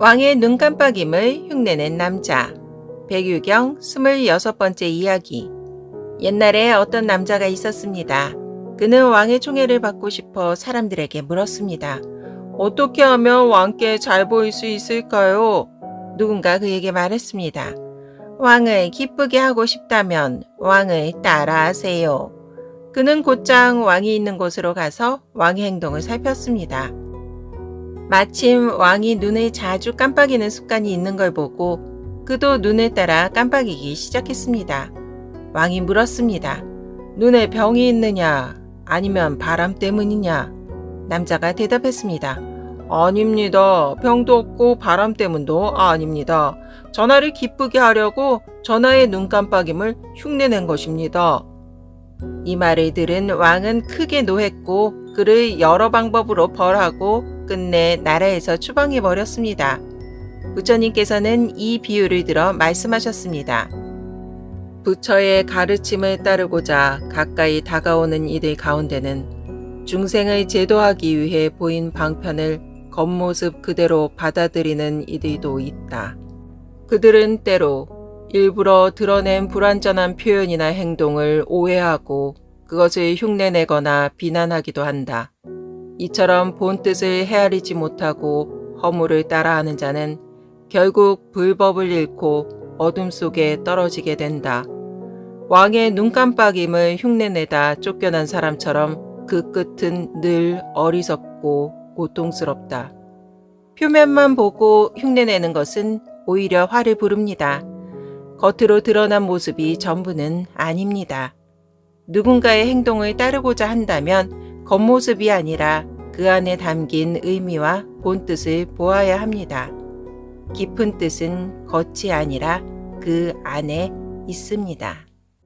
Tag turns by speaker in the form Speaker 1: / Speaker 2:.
Speaker 1: 왕의 눈 깜빡임을 흉내낸 남자. 백유경 26번째 이야기. 옛날에 어떤 남자가 있었습니다. 그는 왕의 총애를 받고 싶어 사람들에게 물었습니다. 어떻게 하면 왕께 잘 보일 수 있을까요? 누군가 그에게 말했습니다. 왕을 기쁘게 하고 싶다면 왕을 따라하세요. 그는 곧장 왕이 있는 곳으로 가서 왕의 행동을 살폈습니다. 마침 왕이 눈을 자주 깜빡이는 습관이 있는 걸 보고 그도 눈을 따라 깜빡이기 시작했습니다. 왕이 물었습니다. 눈에 병이 있느냐? 아니면 바람 때문이냐? 남자가 대답했습니다. 아닙니다. 병도 없고 바람 때문도 아닙니다. 전하를 기쁘게 하려고 전하의 눈 깜빡임을 흉내낸 것입니다. 이 말을 들은 왕은 크게 노했고 그를 여러 방법으로 벌하고 끝내 나라에서 추방해 버렸습니다. 부처님께서는 이 비유를 들어 말씀하셨습니다. 부처의 가르침을 따르고자 가까이 다가오는 이들 가운데는 중생을 제도하기 위해 보인 방편을 겉모습 그대로 받아들이는 이들도 있다. 그들은 때로 일부러 드러낸 불완전한 표현이나 행동을 오해하고 그것을 흉내내거나 비난하기도 한다. 이처럼 본 뜻을 헤아리지 못하고 허물을 따라하는 자는 결국 불법을 잃고 어둠 속에 떨어지게 된다. 왕의 눈 깜빡임을 흉내내다 쫓겨난 사람처럼 그 끝은 늘 어리석고 고통스럽다. 표면만 보고 흉내내는 것은 오히려 화를 부릅니다. 겉으로 드러난 모습이 전부는 아닙니다. 누군가의 행동을 따르고자 한다면 겉모습이 아니라 그 안에 담긴 의미와 본뜻을 보아야 합니다. 깊은 뜻은 겉이 아니라 그 안에 있습니다.